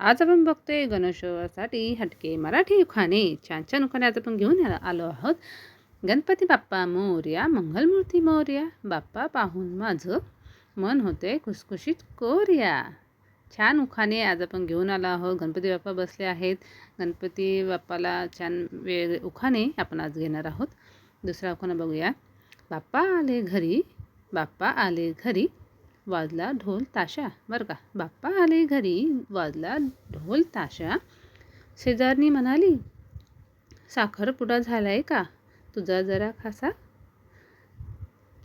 आज आपण बघतोय गणेशोत्सवासाठी हटके मराठी उखाणे. छान छान उखाणे आज आपण घेऊन आलो आहोत. गणपती बाप्पा मोर्या मंगलमूर्ती मोर्या बाप्पा पाहून माझं मन होते खुसखुशीत कोर्या. छान उखाणे आज आपण घेऊन आलो आहोत. गणपती बाप्पा बसले आहेत. गणपती बाप्पाला छान वेळ उखाणे आपण आज घेणार आहोत. दुसरा उखाणा बघूया. बाप्पा आले घरी. बाप्पा आले घरी. वाजला ढोल ताशा. बरं का बाप्पा आले घरी वाजला ढोल ताशा. शेजारनी म्हणाली साखरपुडा झाला आहे का? तुझा जरा खासा.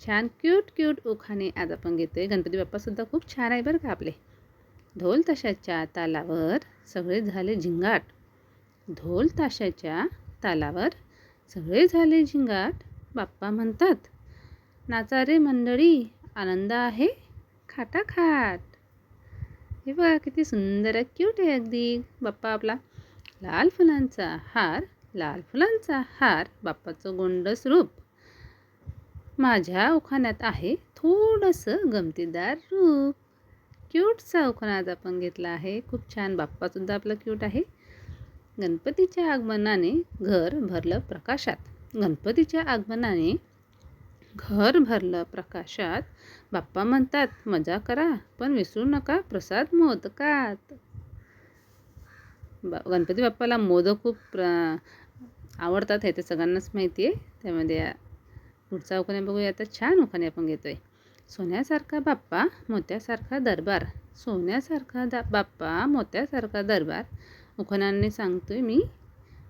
छान क्यूट क्यूट उखाणे आज आपण घेतोय. गणपती बाप्पासुद्धा खूप छान आहे बरं का आपले. ढोल ताशाच्या तालावर सगळे झाले झिंगाट. ढोल ताशाच्या तालावर सगळे झाले झिंगाट. बाप्पा म्हणतात नाचारे मंडळी आनंद आहे? खाटाखाट हे बघा किती सुंदर आहे क्यूट आहे अगदी. बाप्पा आपला लाल फुलांचा हार लाल फुलांचा हार बाप्पाचं गोंडस रूप माझ्या उखाण्यात आहे थोडंसं गमतीदार रूप. क्यूटचा उखाणा आज आपण घेतला आहे. खूप छान. बाप्पासुद्धा आपला क्यूट आहे. गणपतीच्या आगमनाने घर भरलं प्रकाशात. गणपतीच्या आगमनाने घर भरलं प्रकाशात. बाप्पा म्हणतात मजा करा पण विसरू नका प्रसाद मोदकात. बा गणपती बाप्पाला मोदक खूप प्र आवडतात हे ते सगळ्यांनाच माहिती आहे त्यामध्ये पुढचा उखाणे बघूया आता छान उखाणे आपण घेतो आहे सोन्यासारखा बाप्पा मोत्यासारखा दरबार. सोन्यासारखा दा बाप्पा मोत्यासारखा दरबार. उखाण्याने सांगतोय मी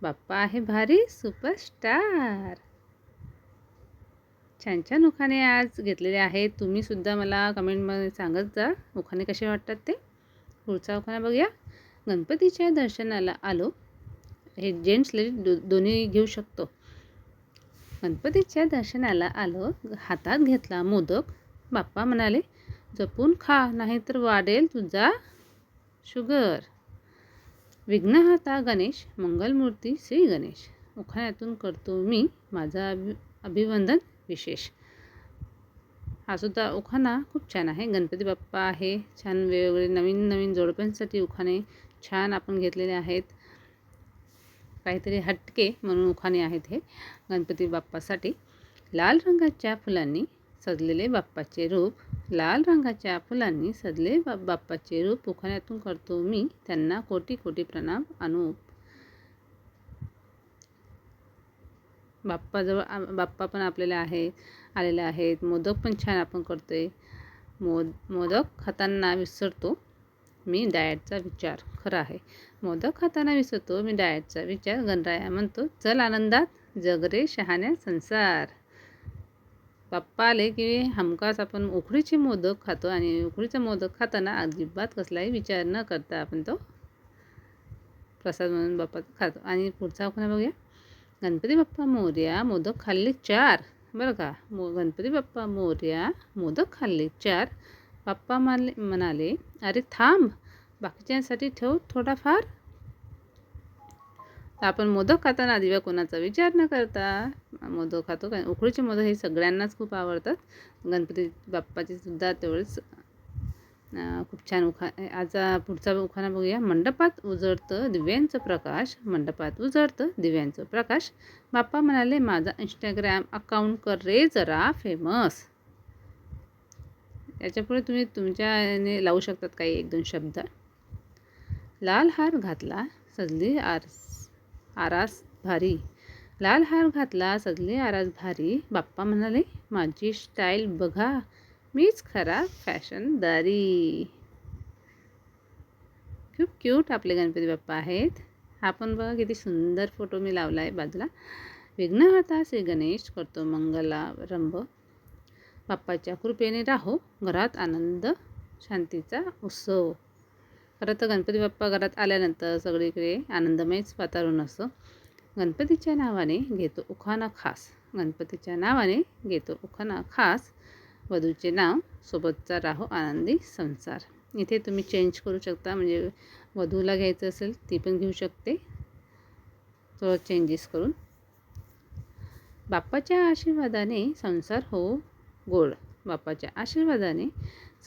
बाप्पा आहे भारी सुपरस्टार. छान छान उखाणे आज घेतलेले आहेत. तुम्हीसुद्धा मला कमेंटमध्ये सांगत जा. उखाणे कसे वाटतात ते? पुढचा उखाणा बघूया. गणपतीच्या दर्शनाला आलो. हे जेंट्स लेडीज दो दोन्ही घेऊ शकतो. गणपतीच्या दर्शनाला आलो. हातात घेतला मोदक. बाप्पा म्हणाले जपून खा नाहीतर वाढेल तुझा शुगर. विघ्नहाता गणेश मंगलमूर्ती श्री गणेश. उखाण्यातून करतो मी माझा अभि अभिवंदन विशेष. हा सुद्धा उखाणा खूप छान आहे. गणपती बाप्पा आहे. छान वेगवेगळे नवीन नवीन जोडप्यांसाठी उखाणे छान आपण घेतलेले आहेत. काहीतरी हटके म्हणून उखाणे आहेत हे गणपती बाप्पासाठी. लाल रंगाच्या फुलांनी सजलेले बाप्पाचे रूप. लाल रंगाच्या फुलांनी सजले बा बाप्पाचे रूप उखाण्यातून करतो मी. त्यांना कोटी कोटी प्रणाम. अनुप बाप्पाजवळ बाप्पा पण आपल्याला आहे आलेले आहेत. मोदक पण छान आपण करतो आहे मोद मोदक खाताना विसरतो मी डाएटचा विचार खरा आहे. मोदक खाताना विसरतो मी डाएटचा विचार गणराया म्हणतो चल आनंदात जगरे शहाण्या संसार. बाप्पा आले की हमखास आपण उकडीचे मोदक खातो आणि उकडीचा मोदक खाताना अजिबात कसलाही विचार न करता आपण तो प्रसाद म्हणून बाप्पा खातो. आणि पुढचा आपण बघूया. गणपती बाप्पा मोर्या मोदक खाल्ले चार. बरं का? मो गणपती बाप्पा मोर्या मोदक खाल्ले चार. बाप्पा माले म्हणाले अरे थांब बाकीच्यांसाठी ठेव थोडाफार. आपण मोदक खाताना दिव्या कोणाचा विचार न करता. मोदक खातो का उकळीचे मोदक हे सगळ्यांनाच खूप आवडतात. गणपती बाप्पाचे सुद्धा तेवढेच खूप छान उखा आज पुढचा उखाणा बघूया. मंडपात उजळतं दिव्यांचं प्रकाश मंडपात उजळतं दिव्यांचं प्रकाश. बाप्पा म्हणाले माझा इंस्टाग्राम अकाउंट कर रे जरा फेमस याच्यापुढे तुम्ही तुमच्याने लावू शकतात काही एक दोन शब्द. लाल हार घातला सजली आरस आरास भारी. लाल हार घातला सजली आरास भारी. बाप्पा म्हणाले माझी स्टाईल बघा. मीच खरा फॅशनदारी खूप क्यूट आपले गणपती बाप्पा आहेत. हा पण बघा किती सुंदर फोटो मी लावला आहे बाजूला विघ्नहर्ता श्री गणेश करतो मंगलारंभ बाप्पाच्या कृपेने राहो घरात आनंद शांतीचा उत्सव. खरं तर गणपती बाप्पा घरात आल्यानंतर सगळीकडे आनंदमयच वातावरण असतं गणपतीच्या नावाने घेतो उखाणा खास. गणपतीच्या नावाने घेतो उखाणा खास. वधूचे नाव सोबतचा राहो आनंदी संसार. इथे तुम्ही चेंज करू शकता म्हणजे वधूला घ्यायचं असेल ती पण घेऊ शकते. थोडं चेंजेस करून. बाप्पाच्या आशीर्वादाने संसार हो गोड. बाप्पाच्या आशीर्वादाने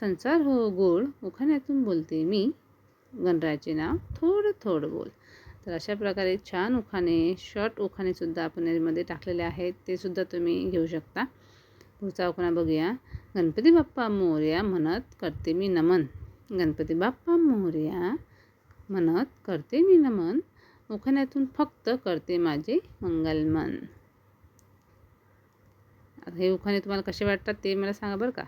संसार हो गोड. उखाण्यातून बोलते मी गणरायाचे नाव थोडं थोडं बोल. तर अशा प्रकारे छान उखाणे शॉर्ट उखाणेसुद्धा आपण यामध्ये टाकलेले आहेत. ते सुद्धा तुम्ही घेऊ शकता. पुढचा उखाणा बघूया. गणपती बाप्पा मोर्या म्हणत करते मी नमन. गणपती बाप्पा मोर्या म्हणत करते मी नमन. उखाण्यातून फक्त करते माझे मंगलमन. हे उखाणे तुम्हाला कसे वाटतात ते मला सांगा बरं का.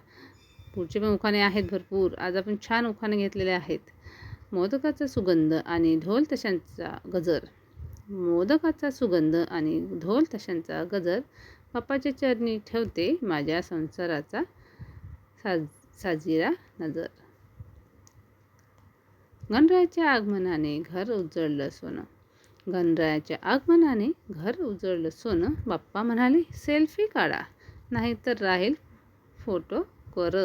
पुढचे पण उखाणे आहेत भरपूर. आज आपण छान उखाणे घेतलेले आहेत. मोदकाचा सुगंध आणि ढोल तशांचा गजर. मोदकाचा सुगंध आणि ढोल तशांचा गजर बाप्पाच्या चरणी ठेवते माझ्या संसाराचा साज साजिरा नजर. गणरायाच्या आगमनाने घर उजळलं सोनं. गणरायाच्या आगमनाने घर उजळलं सोनं. बाप्पा म्हणाले सेल्फी काढा नाहीतर राहील फोटो कर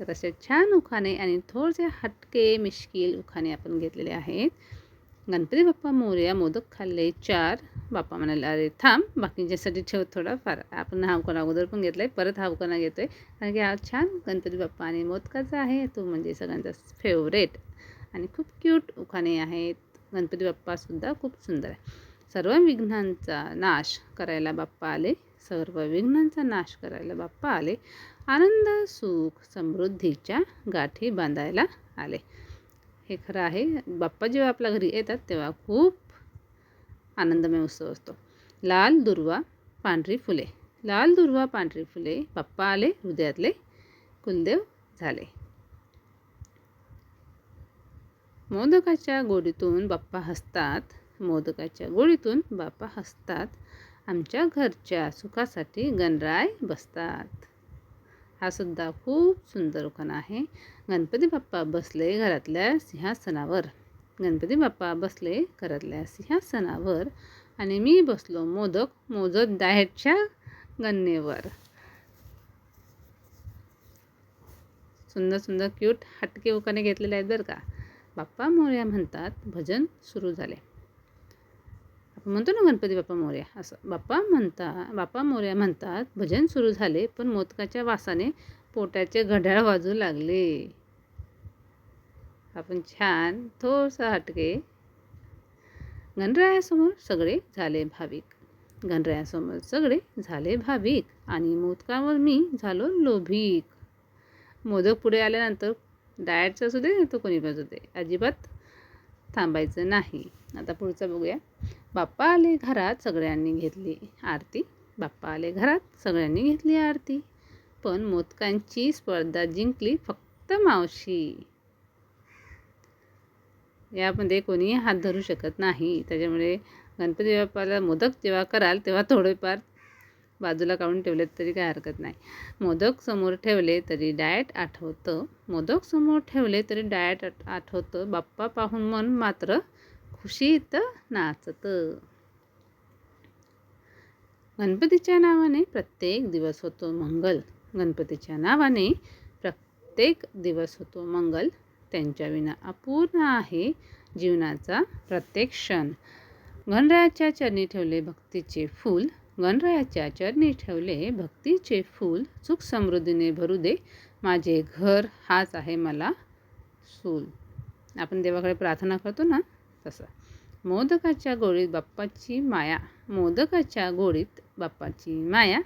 तर असे छान उखाणे आणि थोडेसे हटके मिश्किल उखाणे आपण घेतलेले आहेत. गणपती बाप्पा मोर्या मोदक खाल्ले चार बाप्पा म्हणाले अरे थांब बाकीच्यासाठी ठेव थोडाफार आपण हा अगोदर पण घेतला आहे परत हा घेतो आहे कारण की हा छान गणपती बाप्पा आणि मोदकाचा आहे तो म्हणजे सगळ्यांचा फेवरेट आणि खूप क्यूट उखाणे आहेत. गणपती बाप्पासुद्धा खूप सुंदर आहे. सर्व विघ्नांचा नाश करायला बाप्पा आले. सर्व विघ्नांचा नाश करायला बाप्पा आले. आनंद सुख समृद्धीच्या गाठी बांधायला आले. हे खरं आहे. बाप्पा जेव्हा आपल्या घरी येतात तेव्हा खूप आनंदमय उत्सव असतो. लाल दुर्वा पांढरी फुले. लाल दुर्वा पांढरी फुले बाप्पा आले हृदयातले कुलदेव झाले. मोदकाच्या गोडीतून बाप्पा हसतात. मोदकाच्या गोडीतून बाप्पा हसतात. आमच्या घरच्या सुखासाठी गणराय बसतात. हा सुद्धा खूप सुंदर उखाणा आहे. गणपती बाप्पा बसले घरातल्या सिंहासनावर. गणपती बाप्पा बसले घरातल्या सिंहासनावर आणि मी बसलो मोदक मोजत डाएटच्या गणनेवर. सुंदर सुंदर क्यूट हटके उकाने घेतलेले आहेत बरं का. बाप्पा मोर्या म्हणतात भजन सुरू झाले. आपण म्हणतो ना गणपती बाप्पा मोर्या असं. बाप्पा म्हणता बाप्पा मोर्या म्हणतात भजन सुरू झाले पण मोदकाच्या वासाने पोटाचे घड्याळ वाजू लागले. आपण छान थोडंसं हटके गणरायासमोर सगळे झाले भाविक. गणरायासमोर सगळे झाले भाविक आणि मोदकावर मी झालो लोभिक. मोदक पुढे आल्यानंतर डाएटचं असू दे तो कोणी असू दे अजिबात थांबायचं नाही. आता पुढचं बघूया. बाप्पा आले घरात सगळ्यांनी घेतली आरती. बाप्पा आले घरात सगळ्यांनी घेतली आरती. पण मोदकांची स्पर्धा जिंकली फक्त मावशी. यामध्ये कोणीही हात धरू शकत नाही. त्याच्यामुळे गणपती बाप्पाला मोदक जेव्हा कराल तेव्हा थोडेफार बाजूला काढून ठेवलेत तरी काय हरकत नाही. मोदक समोर ठेवले तरी डाएट आठवतं. मोदक समोर ठेवले तरी डाएट आठवतं. बाप्पा पाहून मन मात्र खुशीत नाचतं. गणपतीच्या नावाने प्रत्येक दिवस होतो मंगल. गणपतीच्या नावाने प्रत्येक दिवस होतो मंगल. त्यांच्या विना अपूर्ण आहे जीवनाचा प्रत्येक क्षण. गणरायाच्या चरणी ठेवले भक्तीचे फूल गणरायाच्या चरणी ठेवले भक्तीचे फूल सुख समृद्धीने भरू दे माझे घर हाच आहे मला सूल. आपण देवाकडे प्रार्थना करतो ना तसं. मोदकाच्या गोडीत बाप्पाची माया मोदकाच्या गोडीत बाप्पाची माया.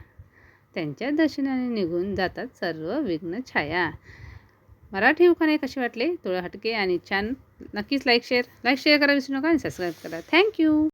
त्यांच्या दर्शनाने निघून जातात सर्व विघ्न छाया. मराठी उखाणे कसे वाटले? थोडं हटके आणि छान. नक्कीच लाईक शेअर लाईक शेअर करा विसरू नका आणि सबस्क्राईब करा. थँक्यू